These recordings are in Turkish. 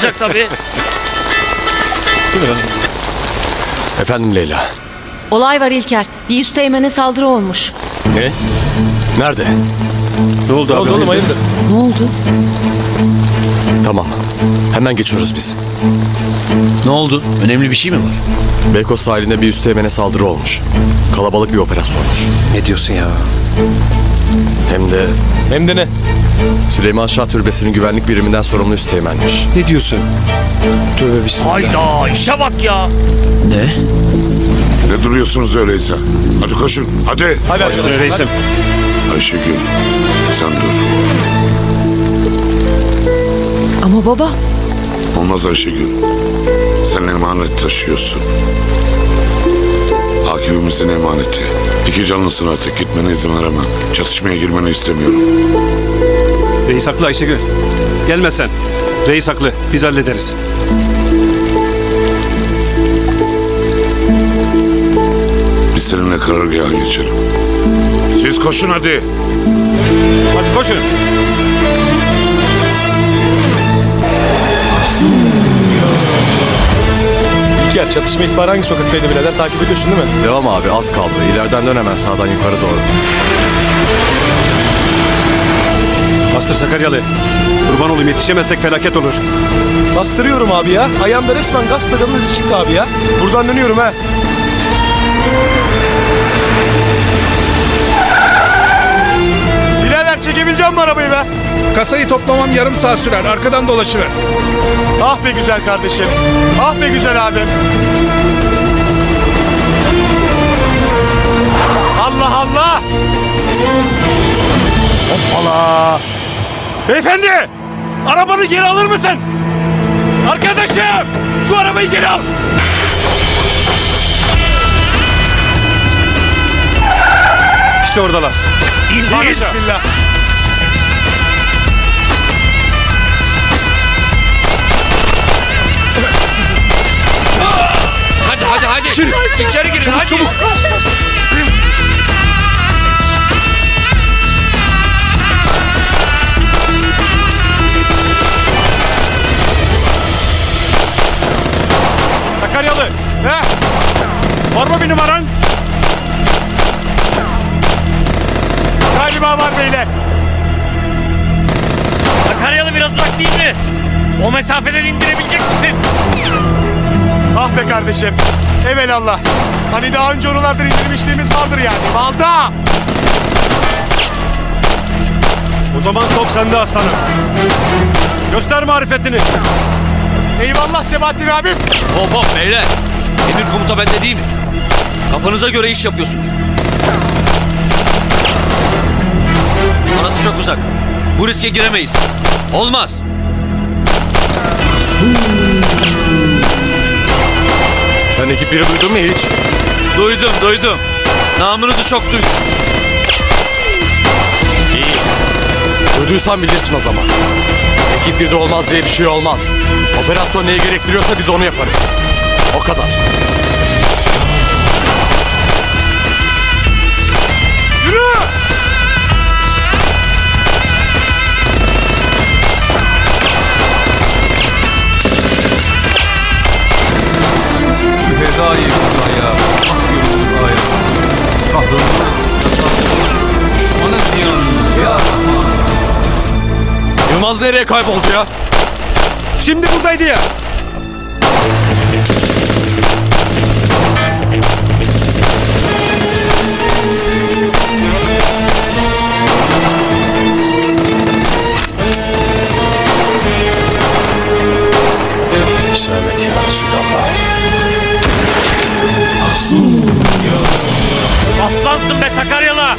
olacak tabii. Efendim Leyla. Olay var İlker. Bir üsteğmene saldırı olmuş. Ne? Nerede? Ne oldu abi? oğlum hayırdır? Ne oldu? Tamam. Hemen geçiyoruz biz. ne oldu? Önemli bir şey mi var? Beykoz sahilinde bir üsteğmene saldırı olmuş. Kalabalık bir operasyonmuş. Ne diyorsun ya? Hem de Hem de ne? Süleyman Şah Türbesi'nin güvenlik biriminden sorumlu üsteğmenmiş. Ne diyorsun? Tövbe bismillah. Hayda işe bak ya. Ne? Ne duruyorsunuz öyleyse? Hadi koşun, hadi. Hadi hadi reisim. Ayşegül, sen dur. Ama baba. Olmaz Ayşegül. Sen emanet taşıyorsun. Akif'imizin emaneti. İki canlısın artık gitmene izin veremem. Çatışmaya girmeni istemiyorum. Reis haklı Ayşegül. Gelme sen. Reis haklı. Biz hallederiz. Biz seninle karargaha geçelim. Siz koşun hadi. Hadi koşun. İlker çatışma ihbarı hangi sokaktaydı birader? Takip ediyorsun değil mi? Devam abi az kaldı. İleriden dön hemen sağdan yukarı doğru. Bastır Sakaryalı. Kurban olayım yetişemezsek felaket olur. Bastırıyorum abi ya. Ayağımda resmen gaz pedalının izi çıktı abi ya. Buradan dönüyorum ha. Çekebileceğim mi arabayı be? Kasayı toplamam yarım saat sürer. Arkadan dolaşıver. Ah be güzel kardeşim. Ah be güzel abim. Allah Allah. Hoppala. Beyefendi. Arabanı geri alır mısın? Arkadaşım. Şu arabayı geri al. İşte oradalar. İndir. Bismillah. Hadi hadi hadi. İçeri, İçeri girin hadi. Çabuk. Sakaryalı. He? Var mı bir numaran? Galiba var beyler. Sakaryalı biraz uzak değil mi? O mesafeden indirebilecek misin? Ah be kardeşim. Evelallah. Hani daha önce oralardan indirmişliğimiz vardır yani. Balda! O zaman top sende aslanım. Göster marifetini. Eyvallah Sebahattin abim. Hop hop beyler. Emir komuta bende değil mi? Kafanıza göre iş yapıyorsunuz. Orası çok uzak. Bu riske giremeyiz. Olmaz. Sen ekip biri duydun mu hiç? Duydum duydum. Namınızı çok duydum. İyi. Duyduysan bilirsin o zaman. Ekip birde olmaz diye bir şey olmaz. Operasyon neyi gerektiriyorsa biz onu yaparız. O kadar. Yılmaz nereye kayboldu ya? Şimdi buradaydı ya. İsabet ya Resulallah. Aslansın be Sakaryalı.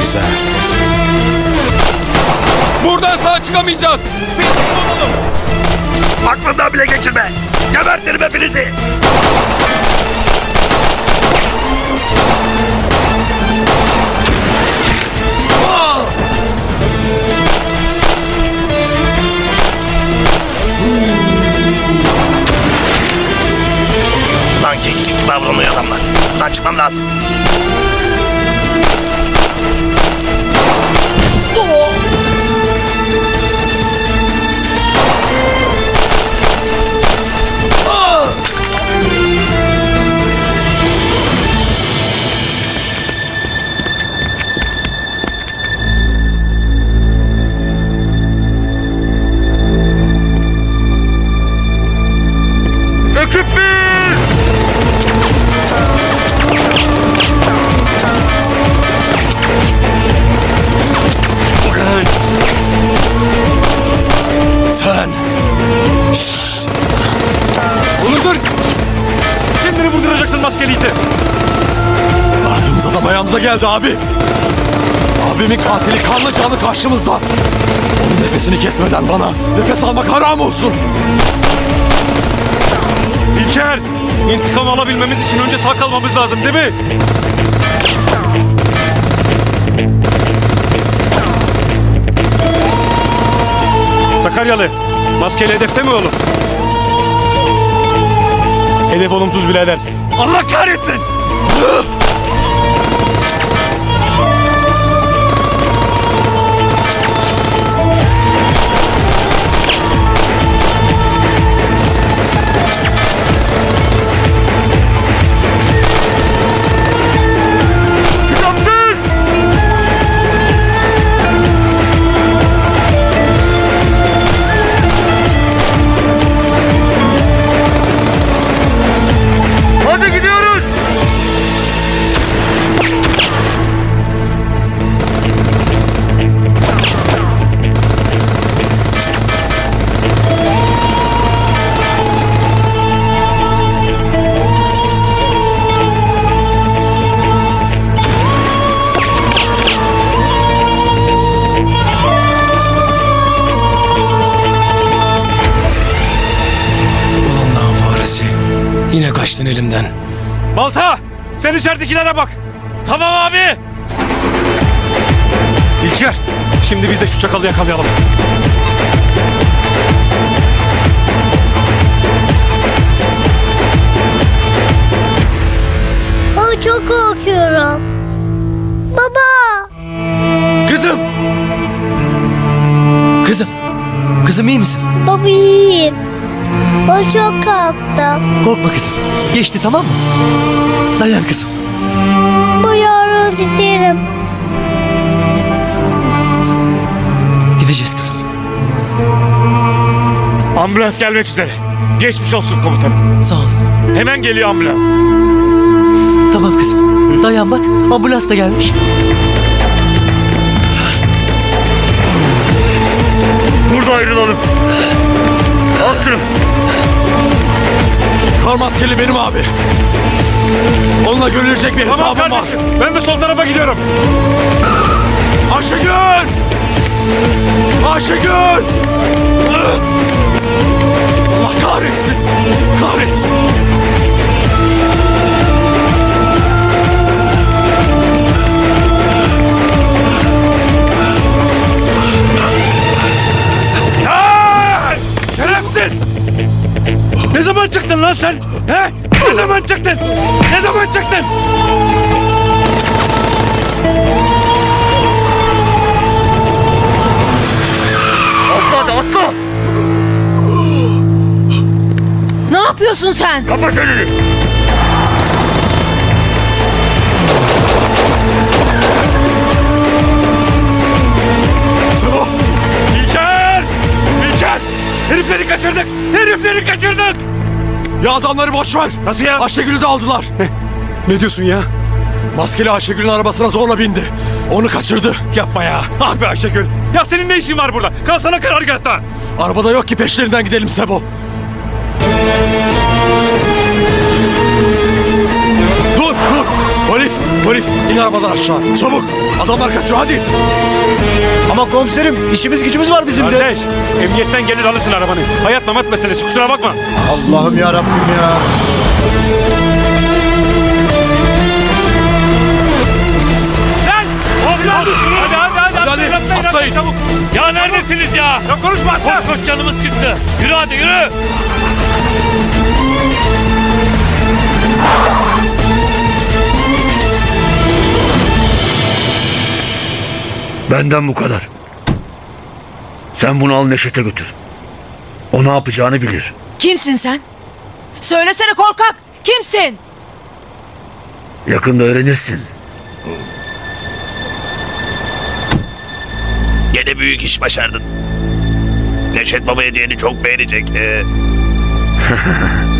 Güzel. Buradan sağ çıkamayacağız. Aklından bile geçirme. Gebertirim hepinizi. Gibi davranıyor adamlar. Buradan çıkmam lazım. Ekip bir! Sen Oğlum dur! Kendini vurduracaksın maskeli iti. aradığımız adam ayağımıza geldi abi. Abimin katili kanlı canlı karşımızda. Onun nefesini kesmeden bana nefes almak haram olsun. İlker! İntikam alabilmemiz için önce sağ kalmamız lazım değil mi? Sakaryalı, maskeli hedefte mi oğlum? Hedef olumsuz birader. Allah kahretsin! Kaçtın elimden. Balta! Sen içeridekilere bak! Tamam abi. İlker! Şimdi biz de şu çakalı yakalayalım. Baba çok korkuyorum. Baba. Kızım! Kızım! Kızım iyi misin? Baba iyiyim. Ben çok korktum. Korkma kızım. Geçti tamam mı? Dayan kızım. Bu yarın giderim. Gideceğiz kızım. Ambulans gelmek üzere. Geçmiş olsun komutanım. Sağ ol. Hemen geliyor ambulans. Tamam kızım. Dayan bak. Ambulans da gelmiş. Burada ayrılalım. Şunu. Kar maskeli benim abi. Onunla görülecek bir Tamam hesabım var. kardeşim. Ben de sol tarafa gidiyorum. Ayşegül! Ayşegül! Allah kahretsin! Kahretsin! Ne zaman çıktın lan sen? He? Ne zaman çıktın? Ne zaman çıktın? Atla hadi atla! Ne yapıyorsun sen? Kapa çeneni! Sebo! İlker! İlker! Herifleri kaçırdık! Herifleri kaçırdık! Ya adamları boş ver. Nasıl ya? Ayşegül'ü de aldılar. Ne diyorsun ya? Maskeli Ayşegül'ün arabasına zorla bindi. Onu kaçırdı. Yapma ya. Ah be Ayşegül. Ya senin ne işin var burada? Kalsana karargahta. Arabada yok ki peşlerinden gidelim Sebo. Dur dur. Polis polis in arabadan aşağı. Çabuk. Adamlar kaçıyor hadi. Ama komiserim işimiz gücümüz var bizim Kardeş, emniyetten gelir alırsın arabanı. Hayat mamat meselesi kusura bakma. Allah'ım ya Rabbim ya. Lan! Hadi hadi hadi hadi hadi, Hadi, atlayın. çabuk. Ya neredesiniz ya? Ya konuşma atla. Koş koş canımız çıktı. Yürü hadi yürü. Benden bu kadar. Sen bunu al Neşet'e götür. O ne yapacağını bilir. Kimsin sen? Söylesene korkak. Kimsin? Yakında öğrenirsin. Gene büyük iş başardın. Neşet Baba hediyeni çok beğenecek. Ee,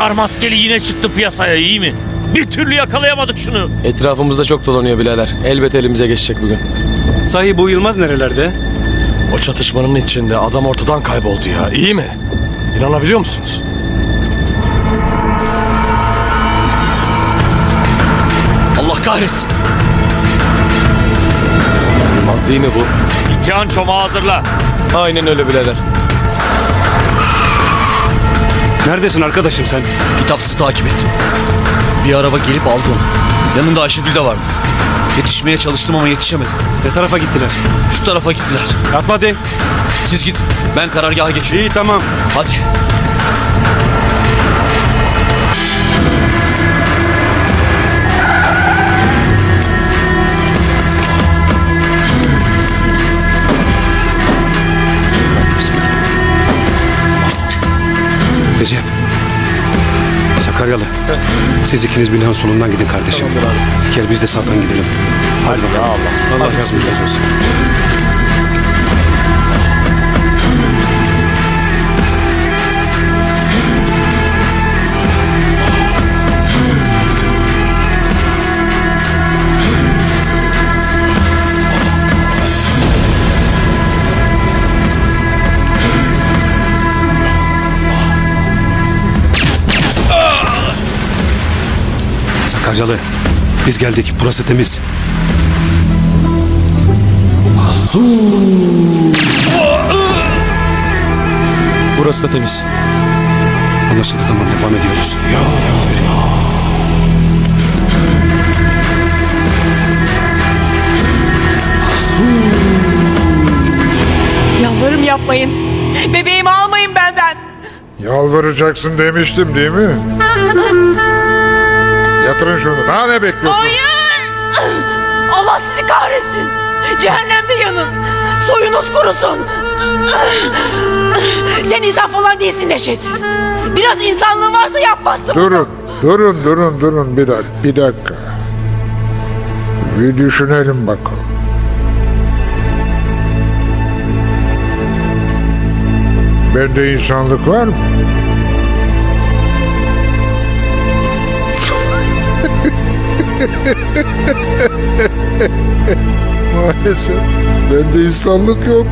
Kar maskeli yine çıktı piyasaya iyi mi? Bir türlü yakalayamadık şunu. Etrafımızda çok dolanıyor birader. Elbet elimize geçecek bugün. Sahi bu Yılmaz nerelerde? O çatışmanın içinde adam ortadan kayboldu ya. İyi mi? İnanabiliyor musunuz? Allah kahretsin. Olmaz değil mi bu? İtihan çomağı hazırla. Aynen öyle birader. Neredesin arkadaşım sen? Kitapsız takip ettim. Bir araba gelip aldı onu. Yanında Ayşegül de vardı. Yetişmeye çalıştım ama yetişemedim. Ne tarafa gittiler? Şu tarafa gittiler. Atla hadi. Siz gidin. Ben karargaha geçiyorum. İyi tamam. Hadi. Siz ikiniz binanın solundan gidin kardeşim. Gel biz de sağdan gidelim. Hadi, bakalım. Allah. Allah yardımcınız olsun. Sakaryalı. Biz geldik. Burası temiz. Burası da temiz. Anlaşıldı tamam devam ediyoruz. Yalvarırım yapmayın. Bebeğimi almayın benden. Yalvaracaksın demiştim değil mi? Yatırın şunu. Daha ne bekliyorsun? Allah sizi kahretsin. Cehennemde yanın. Soyunuz kurusun. Sen insan falan değilsin Neşet. Biraz insanlığın varsa yapmazsın. Durun, durun, durun, durun. Bir dakika, bir dakika. Bir düşünelim bakalım. Bende insanlık var mı? Maalesef bende insanlık yok.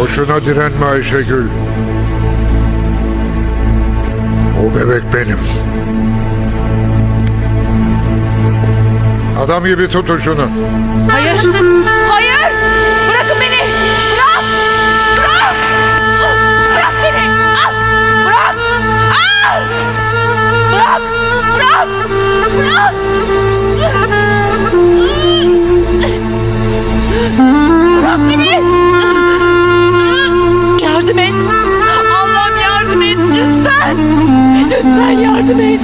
Boşuna direnme Ayşegül. O bebek benim. Adam gibi tutun şunu. Hayır. Hayır. Bırak beni. Yardım et. Allah'ım yardım et. Lütfen. Lütfen yardım et.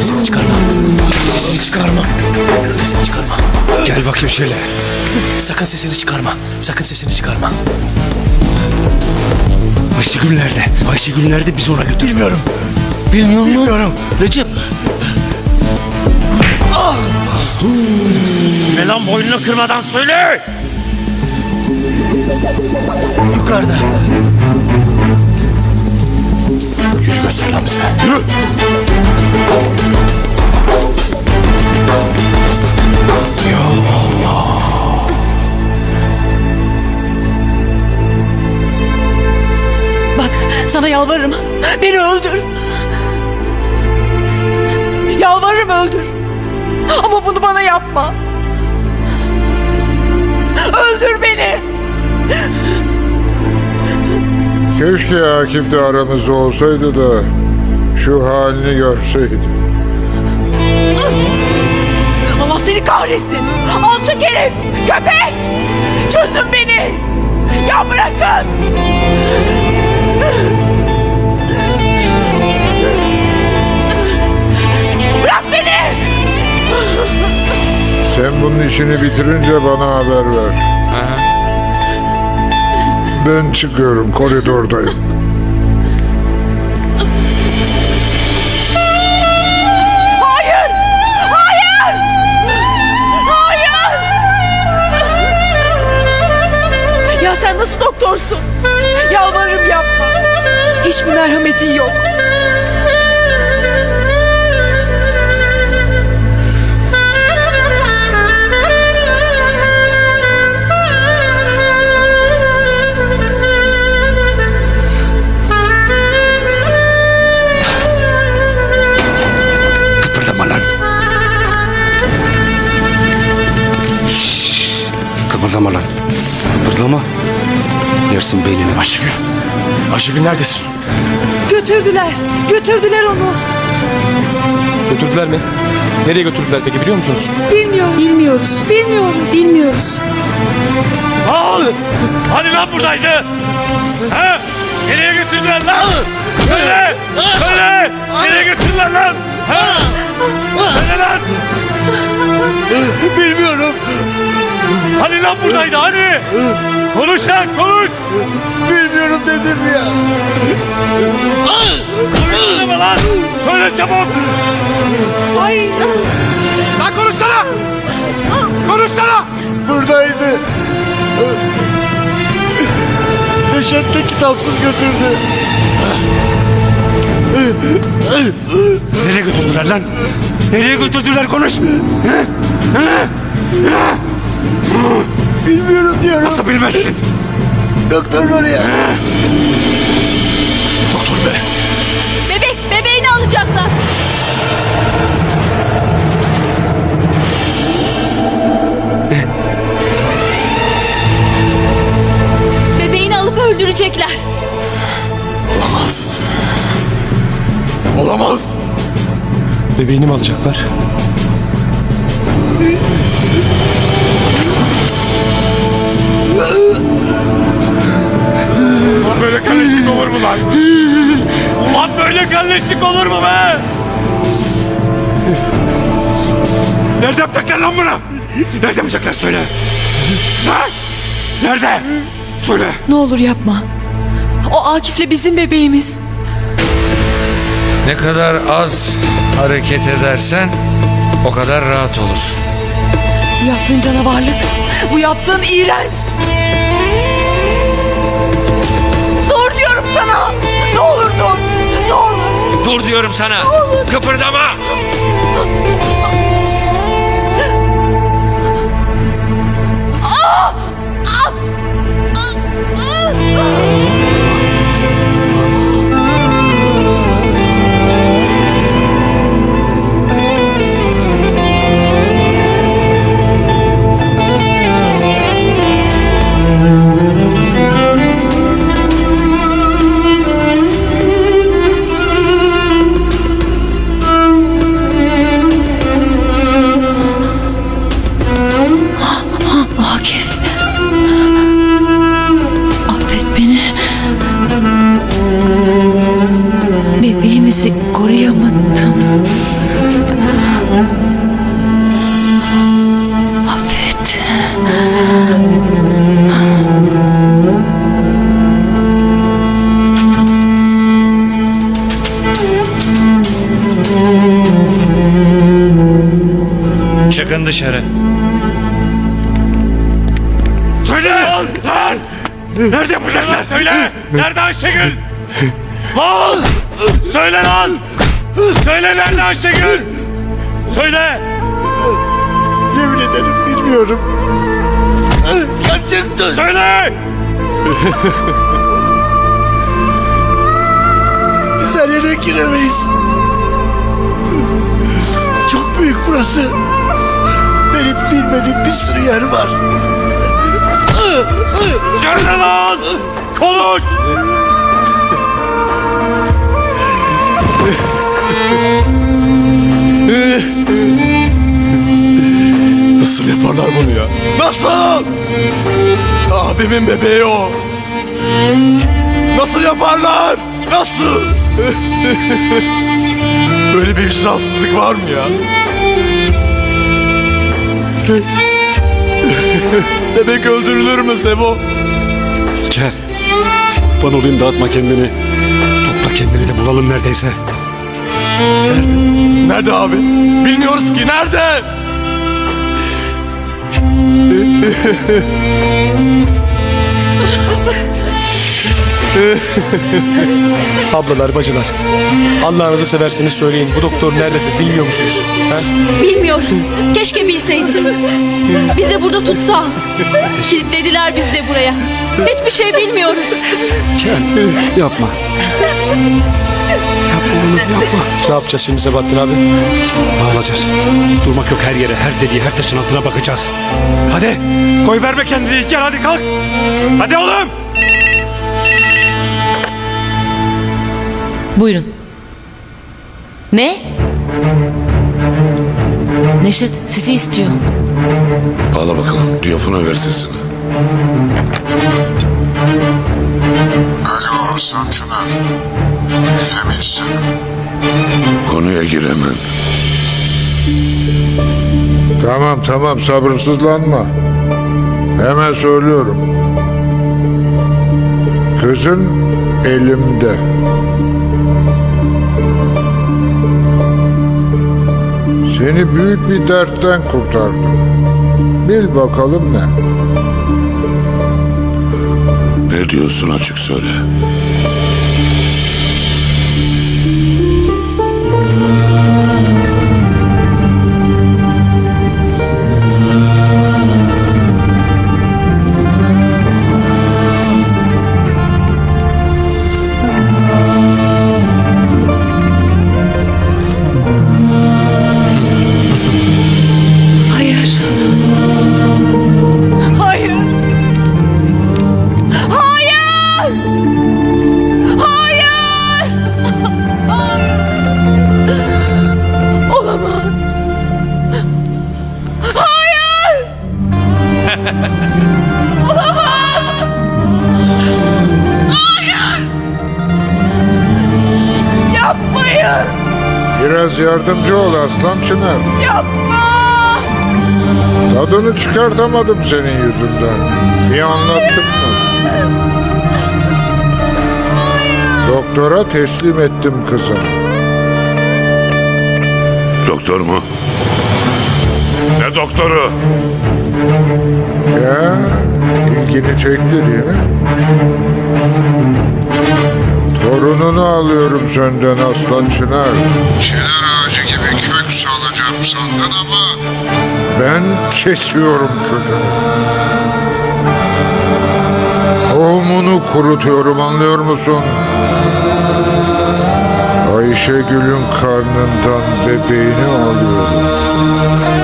Sesini çıkarma. Sesini çıkarma. Sesini çıkarma. Gel bakayım şöyle. Sakın sesini çıkarma. Sakın sesini çıkarma. Ayşegül nerede? Ayşegül nerede biz ona götür. Bilmiyorum. Bilmiyor musun? Bilmiyorum. Recep. Ne lan boynunu kırmadan söyle. Yukarıda. Yürü göster lan bize. Yürü. Bak sana yalvarırım. Beni öldür. Yalvarırım öldür. Ama bunu bana yapma. Keşke Akif de aramızda olsaydı da şu halini görseydi. Allah seni kahretsin. Alçak herif. Köpek. Çözün beni. Ya bırakın. Bırak beni. Sen bunun işini bitirince bana haber ver. Ben çıkıyorum koridordayım. Hayır. Hayır. Hayır. Ya sen nasıl doktorsun? Yalvarırım yapma. Hiçbir merhametin yok. Kıpırdama lan. Kıpırdama. Yersin beynini. Ayşegül. Ayşegül neredesin? Götürdüler. Götürdüler onu. Götürdüler mi? Nereye götürdüler peki biliyor musunuz? Bilmiyorum. Bilmiyoruz. Bilmiyoruz. Bilmiyoruz. Al! Hani lan buradaydı? Ha? Nereye götürdüler lan? Söyle! Söyle! Nereye götürdüler lan? Ha? Söyle lan! Bilmiyorum. Hani lan buradaydı hani? Konuş lan konuş! Bilmiyorum dedim ya. Konuşsana lan! Söyle çabuk! Ay. Lan konuşsana! Konuşsana! Buradaydı. Neşet kitapsız götürdü. Nereye götürdüler lan? Nereye götürdüler konuş! Bilmiyorum diyorum. Nasıl bilmezsin? Doktor oraya. Doktor be. Bebek, bebeğini alacaklar. Bebeğini alıp öldürecekler. Olamaz. Olamaz. Bebeğini mi alacaklar? Ulan böyle kardeşlik olur mu lan? Ulan böyle kardeşlik olur mu be? Nerede yapacaklar lan bunu? Nerede yapacaklar söyle. Ha? Nerede? Söyle. Ne olur yapma. O Akif'le bizim bebeğimiz. Ne kadar az hareket edersen o kadar rahat olur. Bu yaptığın canavarlık. Bu yaptığın iğrenç. Dur diyorum sana. Kıpırdama. Çıkın dışarı. Söyle! Lan! Nerede yapacaklar? Söyle! Nerede Ayşegül? Al! Söyle lan! Söyle nerede Ayşegül? Söyle! Yemin ederim bilmiyorum. Söyle! Biz her yere giremeyiz. Çok büyük burası. Bilmediğim bir sürü yer var. Lan! Konuş! Nasıl yaparlar bunu ya? Nasıl? Abimin bebeği o. Nasıl yaparlar? Nasıl? Böyle bir vicdansızlık var mı ya? Bebek öldürülür mü Sebo? Gel. Kurban olayım dağıtma kendini. Topla kendini de bulalım neredeyse. Nerede abi? Bilmiyoruz ki nerede? Ablalar, bacılar. Allah'ınızı severseniz söyleyin. Bu doktor nerededir bilmiyor musunuz? Ha? Bilmiyoruz. Keşke bilseydik. Bizi burada tutsanız. Kilitlediler bizi de buraya. Hiçbir şey bilmiyoruz. Yapma. Yapma oğlum yapma. Ne yapacağız şimdi Sebahattin abi? Bağlayacağız. Durmak yok her yere, her deliğe, her taşın altına bakacağız. Hadi koy verme kendini İlker hadi kalk. Hadi oğlum. Buyurun. Ne? Neşet sizi istiyor. Ağla bakalım. Diyafona ver sesini. Alo Aslan Çınar. Bilgemi isterim. Konuya gir hemen. Tamam tamam sabırsızlanma. Hemen söylüyorum. Kızın elimde. Seni büyük bir dertten kurtardım. Bil bakalım ne? Ne diyorsun açık söyle. Hayır. Biraz yardımcı ol Aslan Çınar. Yapma. Tadını çıkartamadım senin yüzünden. Bir anlattım mı? Doktora teslim ettim kızım. Doktor mu? Ne doktoru? Ya ilgini çekti değil mi? Torununu alıyorum senden Aslan Çınar. Çınar ağacı gibi kök salacağım sandın ama ben kesiyorum kökünü. Tohumunu kurutuyorum anlıyor musun? Ayşegül'ün karnından bebeğini alıyorum.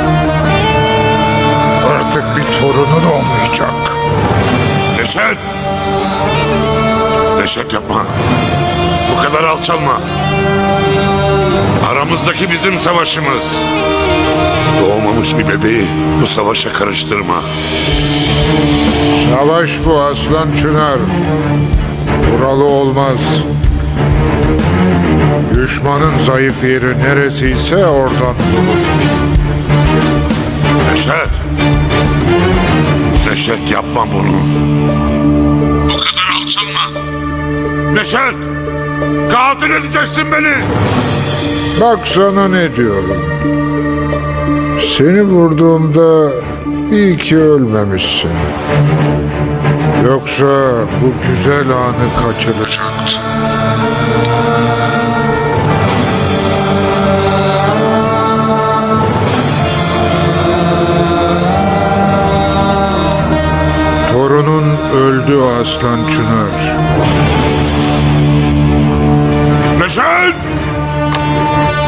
Torunun olmayacak. Neşet! Neşet yapma. Bu kadar alçalma. Aramızdaki bizim savaşımız. Doğmamış bir bebeği bu savaşa karıştırma. Savaş bu Aslan Çınar. Kuralı olmaz. Düşmanın zayıf yeri neresiyse oradan bulursun. Neşet! Neşet yapma bunu. Bu kadar alçalma. Neşet! Katil edeceksin beni. Bak sana ne diyorum. Seni vurduğumda iyi ki ölmemişsin. Yoksa bu güzel anı kaçıracaktın. Öldü Aslan Çınar. Neşet!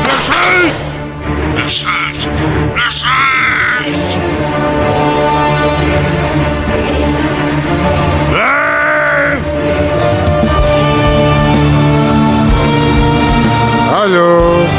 Neşet! Neşet! Neşet! Hey! Alo.